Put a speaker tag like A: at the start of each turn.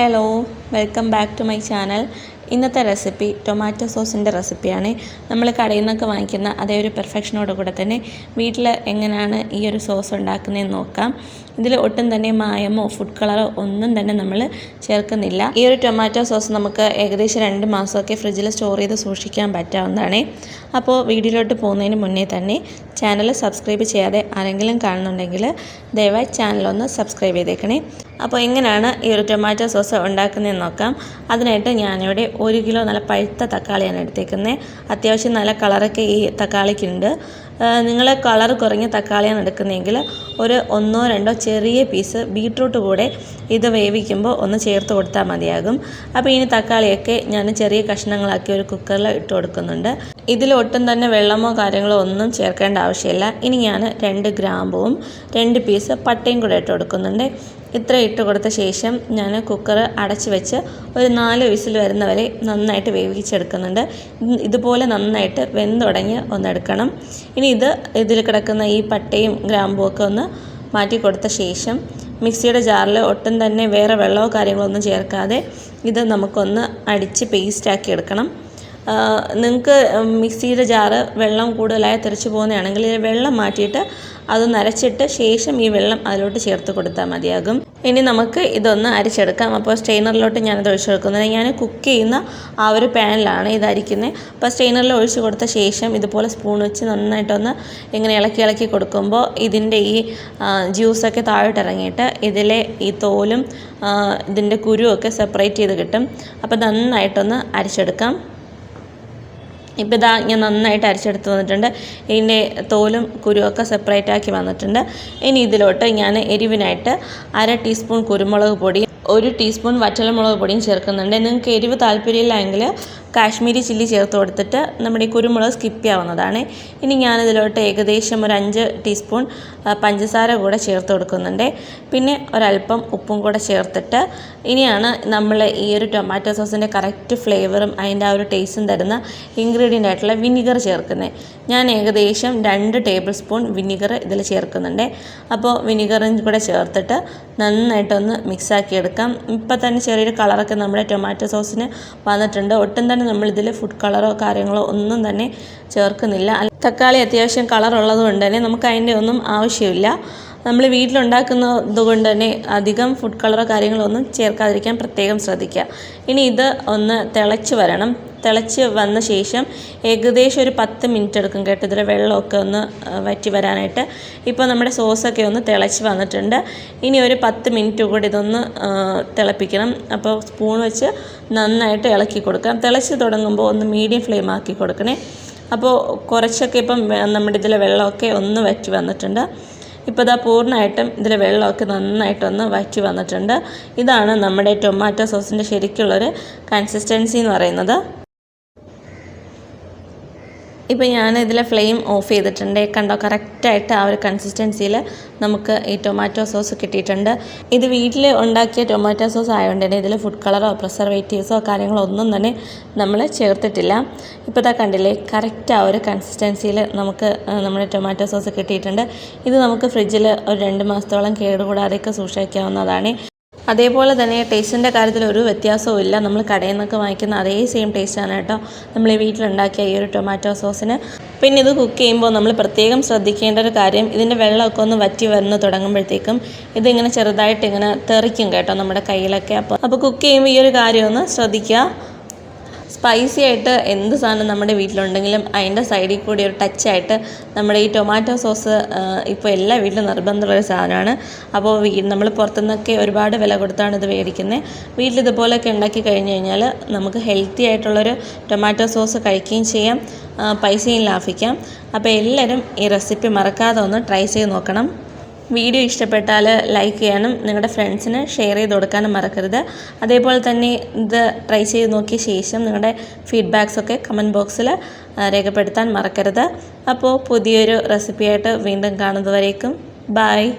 A: Hello welcome back to my channel ഇന്നത്തെ recipe tomato സോസിന്റെ റെസിപ്പിയാണ് നമ്മൾ കടയിൽ നിന്നൊക്കെ വാങ്ങിക്കുന്ന അതേ ഒരു പെർഫെക്ഷനോട് കൂടെ തന്നെ വീട്ടിൽ എങ്ങനെയാണ് ഈ ഒരു സോസ് ഉണ്ടാക്കുന്നതെന്ന് നോക്കാം. ഇതിൽ ഒട്ടും തന്നെ മായമോ ഫുഡ് കളറോ ഒന്നും തന്നെ നമ്മൾ ചേർക്കുന്നില്ല. ഈ ഒരു ടൊമാറ്റോ സോസ് നമുക്ക് ഏകദേശം രണ്ട് മാസമൊക്കെ ഫ്രിഡ്ജിൽ സ്റ്റോർ ചെയ്ത് സൂക്ഷിക്കാൻ പറ്റാവുന്നതാണ്. അപ്പോൾ വീഡിയോയിലോട്ട് പോകുന്നതിന് മുന്നേ തന്നെ ചാനൽ സബ്സ്ക്രൈബ് ചെയ്യാതെ ആരെങ്കിലും കാണുന്നുണ്ടെങ്കിൽ ദയവായി ചാനലൊന്ന് സബ്സ്ക്രൈബ് ചെയ്തേക്കണേ. അപ്പോൾ എങ്ങനെയാണ് ഈ ഒരു ടൊമാറ്റോ സോസ് ഉണ്ടാക്കുന്നതെന്ന് നോക്കാം. അതിനായിട്ട് ഞാനിവിടെ ഒരു കിലോ നല്ല പഴുത്ത തക്കാളിയാണ് എടുത്തേക്കുന്നത് അത്യാവശ്യം നല്ല കളറൊക്കെ ഈ തക്കാളിക്കുണ്ട്. നിങ്ങൾ കളർ കുറഞ്ഞ തക്കാളിയാണ് എടുക്കുന്നതെങ്കിൽ ഒരു ഒന്നോ രണ്ടോ ചെറിയ പീസ് ബീട്രൂട്ട് കൂടെ ഇത് വേവിക്കുമ്പോൾ ഒന്ന് ചേർത്ത് കൊടുത്താൽ മതിയാകും. അപ്പോൾ ഇനി തക്കാളിയൊക്കെ ഞാൻ ചെറിയ കഷ്ണങ്ങളാക്കി ഒരു കുക്കറിൽ ഇട്ട് കൊടുക്കുന്നുണ്ട്. ഇതിൽ ഒട്ടും തന്നെ വെള്ളമോ കാര്യങ്ങളോ ഒന്നും ചേർക്കേണ്ട ആവശ്യമില്ല. ഇനി ഞാൻ രണ്ട് ഗ്രാമ്പുവും രണ്ട് പീസ് പട്ടയും കൂടെ ഇട്ട് കൊടുക്കുന്നുണ്ട്. ഇത്ര ഇട്ട് കൊടുത്ത ശേഷം ഞാൻ കുക്കർ അടച്ച് വെച്ച് ഒരു നാല് വിസിൽ വരുന്നവരെ നന്നായിട്ട് വേവിച്ചെടുക്കുന്നുണ്ട്. ഇതുപോലെ നന്നായിട്ട് വെന്തുടങ്ങി ഒന്നെടുക്കണം ഇനി ഇത് ഇതിൽ കിടക്കുന്ന ഈ പട്ടയും ഗ്രാമ്പും ഒക്കെ ഒന്ന് മാറ്റി കൊടുത്ത ശേഷം മിക്സിയുടെ ജാറിൽ ഒട്ടും തന്നെ വേറെ വെള്ളമോ കാര്യങ്ങളോ ഒന്നും ചേർക്കാതെ ഇത് നമുക്കൊന്ന് അടിച്ച് പേസ്റ്റാക്കി എടുക്കണം. നിങ്ങൾക്ക് മിക്സിയുടെ ജാറ് വെള്ളം കൂടുതലായി തെറിച്ച് പോകുന്നതാണെങ്കിൽ വെള്ളം മാറ്റിയിട്ട് അത് നരച്ചിട്ട് ശേഷം ഈ വെള്ളം അതിലോട്ട് ചേർത്ത് കൊടുത്താൽ മതിയാകും. ഇനി നമുക്ക് ഇതൊന്ന് അരിച്ചെടുക്കാം. അപ്പോൾ സ്റ്റെയിനറിലോട്ട് ഞാനത് ഒഴിച്ചെടുക്കുന്നത് ഞാൻ കുക്ക് ചെയ്യുന്ന ആ ഒരു പാനിലാണ് ഇത് അരിക്കുന്നത് അപ്പോൾ സ്റ്റെയിനറിൽ ഒഴിച്ച് കൊടുത്ത ശേഷം ഇതുപോലെ സ്പൂൺ വെച്ച് നന്നായിട്ടൊന്ന് ഇങ്ങനെ ഇളക്കി ഇളക്കി കൊടുക്കുമ്പോൾ ഇതിന്റെ ഈ ജ്യൂസൊക്കെ താഴോട്ട് ഇറങ്ങിയിട്ട് ഇതിലെ ഈ തോലും ഇതിന്റെ കുരുവൊക്കെ സെപ്പറേറ്റ് ചെയ്ത് കിട്ടും. അപ്പോൾ നന്നായിട്ടൊന്ന് അരിച്ചെടുക്കാം. ഇപ്പോൾ ഇതാ ഞാൻ നന്നായിട്ട് അരച്ചെടുത്ത് വന്നിട്ടുണ്ട്. ഇതിന്റെ തോലും കുരുവൊക്കെ സെപ്പറേറ്റ് ആക്കി വന്നിട്ടുണ്ട്. ഇനി ഇതിലോട്ട് ഞാൻ എരിവിനായിട്ട് അര ടീസ്പൂൺ കുരുമുളക് പൊടി ഒരു ടീസ്പൂൺ വറ്റൽമുളക് പൊടിയും ചേർക്കുന്നുണ്ട്. നിങ്ങൾക്ക് എരിവ് താല്പര്യമില്ലെങ്കിൽ കാശ്മീരി ചില്ലി ചേർത്ത് കൊടുത്തിട്ട് നമ്മുടെ ഈ കുരുമുളക് സ്കിപ്പ് ആവുന്നതാണ് ഇനി ഞാനിതിലോട്ട് ഏകദേശം ഒരു അഞ്ച് ടീസ്പൂൺ പഞ്ചസാര കൂടെ ചേർത്ത് കൊടുക്കുന്നുണ്ട്. പിന്നെ ഒരല്പം ഉപ്പും കൂടെ ചേർത്തിട്ട് ഇനിയാണ് നമ്മൾ ഈ ഒരു ടൊമാറ്റോ സോസിന്റെ കറക്റ്റ് ഫ്ലേവറും അതിന്റെ ആ ഒരു ടേസ്റ്റും തരുന്ന ഇൻഗ്രീഡിയന്റ് ആയിട്ടുള്ള വിനിഗർ ചേർക്കുന്നത് ഞാൻ ഏകദേശം രണ്ട് ടേബിൾ സ്പൂൺ വിനിഗർ ഇതിൽ ചേർക്കുന്നുണ്ട്. അപ്പോൾ വിനിഗറും കൂടെ ചേർത്തിട്ട് നന്നായിട്ടൊന്ന് മിക്സാക്കി എടുക്കാം ഇപ്പം തന്നെ ചെറിയൊരു കളറൊക്കെ നമ്മുടെ ടൊമാറ്റോ സോസിന് വന്നിട്ടുണ്ട്. ഒട്ടും തന്നെ നമ്മളിതിൽ ഫുഡ് കളറോ കാര്യങ്ങളോ ഒന്നും തന്നെ ചേർക്കുന്നില്ല. തക്കാളി അത്യാവശ്യം കളറുള്ളത് കൊണ്ട് തന്നെ നമുക്ക് അതിന്റെ ഒന്നും ആവശ്യമില്ല. നമ്മൾ വീട്ടിലുണ്ടാക്കുന്നത് കൊണ്ട് തന്നെ അധികം ഫുഡ് കളറോ കാര്യങ്ങളോ ഒന്നും ചേർക്കാതിരിക്കാൻ പ്രത്യേകം ശ്രദ്ധിക്കുക. ഇനി ഇത് ഒന്ന് തിളച്ച് വരണം. തിളച്ച് വന്ന ശേഷം ഏകദേശം ഒരു പത്ത് മിനിറ്റ് എടുക്കും കേട്ടോ ഇതിൽ വെള്ളമൊക്കെ ഒന്ന് വറ്റി വരാനായിട്ട്. ഇപ്പോൾ നമ്മുടെ സോസൊക്കെ ഒന്ന് തിളച്ച് വന്നിട്ടുണ്ട്. ഇനി ഒരു പത്ത് മിനിറ്റ് കൂടി ഇതൊന്ന് തിളപ്പിക്കണം. അപ്പോൾ സ്പൂൺ വെച്ച് നന്നായിട്ട് ഇളക്കി കൊടുക്കാം തിളച്ച് തുടങ്ങുമ്പോൾ ഒന്ന് മീഡിയം ഫ്ലെയിം ആക്കി കൊടുക്കണേ. അപ്പോൾ കുറച്ചൊക്കെ ഇപ്പം നമ്മുടെ ഇതിലെ വെള്ളമൊക്കെ ഒന്ന് വറ്റി വന്നിട്ടുണ്ട്. ഇപ്പോൾ ഇതാ പൂർണമായിട്ടും ഇതിൽ വെള്ളമൊക്കെ നന്നായിട്ടൊന്ന് വറ്റി വന്നിട്ടുണ്ട്. ഇതാണ് നമ്മുടെ ടൊമാറ്റോ സോസിന്റെ ശരിക്കുള്ളൊരു കൺസിസ്റ്റൻസി എന്ന് പറയുന്നത്. ഇപ്പോൾ ഞാൻ ഇതിലെ ഫ്ലെയിം ഓഫ് ചെയ്തിട്ടുണ്ട്. കണ്ടോ? കറക്റ്റായിട്ട് ആ ഒരു കൺസിസ്റ്റൻസിയിൽ നമുക്ക് ഈ ടൊമാറ്റോ സോസ് കിട്ടിയിട്ടുണ്ട്. ഇത് വീട്ടിൽ ഉണ്ടാക്കിയ ടൊമാറ്റോ സോസ് ആയതുകൊണ്ട് തന്നെ ഇതിൽ ഫുഡ് കളറോ പ്രിസർവേറ്റീവ്സോ കാര്യങ്ങളോ ഒന്നും തന്നെ നമ്മൾ ചേർത്തിട്ടില്ല. ഇപ്പോൾ ഇതാ കണ്ടില്ലേ? കറക്റ്റ് ആ ഒരു കൺസിസ്റ്റൻസിയിൽ നമുക്ക് നമ്മുടെ ടൊമാറ്റോ സോസ് കിട്ടിയിട്ടുണ്ട്. ഇത് നമുക്ക് ഫ്രിഡ്ജിൽ ഒരു രണ്ട് മാസത്തോളം കേടുകൂടാതെയൊക്കെ സൂക്ഷിക്കാവുന്നതാണ്. അതേപോലെ തന്നെ ടേസ്റ്റിന്റെ കാര്യത്തിൽ ഒരു വ്യത്യാസവും ഇല്ല. നമ്മൾ കടയിൽ നിന്നൊക്കെ വാങ്ങിക്കുന്ന അതേ സെയിം ടേസ്റ്റാണ് കേട്ടോ. നമ്മൾ വീട്ടിലുണ്ടാക്കിയ ഈ ഒരു ടൊമാറ്റോ സോസിന് പിന്നെ ഇത് കുക്ക് ചെയ്യുമ്പോൾ നമ്മൾ പ്രത്യേകം ശ്രദ്ധിക്കേണ്ട ഒരു കാര്യം ഇതിന്റെ വെള്ളമൊക്കെ ഒന്ന് വറ്റി വന്ന് തുടങ്ങുമ്പോഴത്തേക്കും ഇതിങ്ങനെ ചെറുതായിട്ട് ഇങ്ങനെ തെറിക്കും കേട്ടോ നമ്മുടെ കയ്യിലൊക്കെ. അപ്പോൾ അപ്പോൾ കുക്ക് ചെയ്യുമ്പോൾ ഈ ഒരു കാര്യം ഒന്ന് ശ്രദ്ധിക്കുക. സ്പൈസി ആയിട്ട് എന്ത് സാധനം നമ്മുടെ വീട്ടിലുണ്ടെങ്കിലും അതിന്റെ സൈഡിൽ കൂടി ഒരു ടച്ചായിട്ട് നമ്മുടെ ഈ ടൊമാറ്റോ സോസ് ഇപ്പോൾ എല്ലാ വീട്ടിലും നിർബന്ധമുള്ളൊരു സാധനമാണ്. അപ്പോൾ നമ്മൾ പുറത്തുനിന്നൊക്കെ ഒരുപാട് വില കൊടുത്താണ് ഇത് മേടിക്കുന്നത് വീട്ടിൽ ഇതുപോലെയൊക്കെ ഉണ്ടാക്കി കഴിഞ്ഞ് കഴിഞ്ഞാൽ നമുക്ക് ഹെൽത്തി ആയിട്ടുള്ളൊരു ടൊമാറ്റോ സോസ് കഴിക്കുകയും ചെയ്യാം. പൈസയും ലാഭിക്കാം. അപ്പോൾ എല്ലാവരും ഈ റെസിപ്പി മറക്കാതെ ഒന്ന് ട്രൈ ചെയ്ത് നോക്കണം. വീഡിയോ ഇഷ്ടപ്പെട്ടാൽ ലൈക്ക് ചെയ്യാനും നിങ്ങളുടെ ഫ്രണ്ട്സിന് ഷെയർ ചെയ്ത് കൊടുക്കാനും മറക്കരുത്. അതേപോലെ തന്നെ ഇത് ട്രൈ ചെയ്ത് നോക്കിയ ശേഷം നിങ്ങളുടെ ഫീഡ്ബാക്സൊക്കെ കമന്റ് ബോക്സിൽ രേഖപ്പെടുത്താൻ മറക്കരുത്. അപ്പോൾ പുതിയൊരു റെസിപ്പിയായിട്ട് വീണ്ടും കാണുന്നതുവരേക്കും. ബായ്